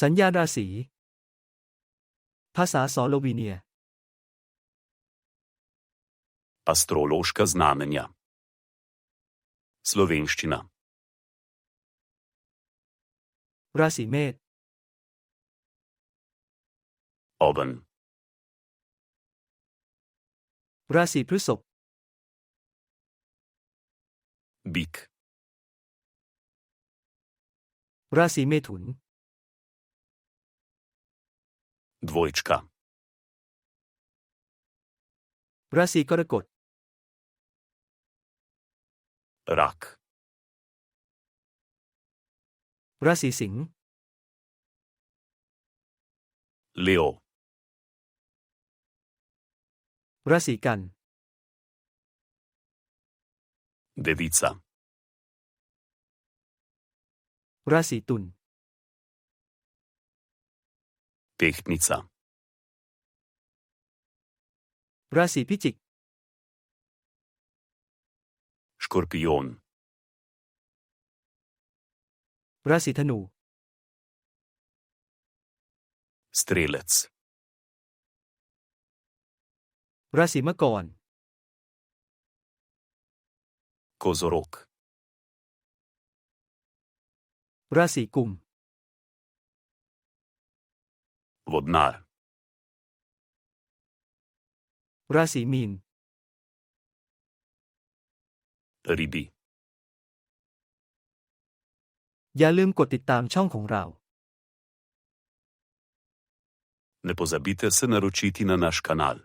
สัญญาณราศี ภาษาสโลวีเนีย Astrološka znamenja. Slovenščina. ราศีเมษ Oven. ราศีพฤษภ Bik. ราศีเมถุน Dvojčka. ราศีกรกฎ Rak. ราศีสิงห์ Leo. ราศีกัน Devica. ราศีตุล Tehtnica. ราศีพิจิก Škorpijon. ราศีธนู Strelec. ราศีมังกร Kozorog. ราศีกุม Vodnar. ราศีมีน Ribi. อย่าลืมกดติดตามช่องของเรา Ne pozabite se naročiti na naš kanal.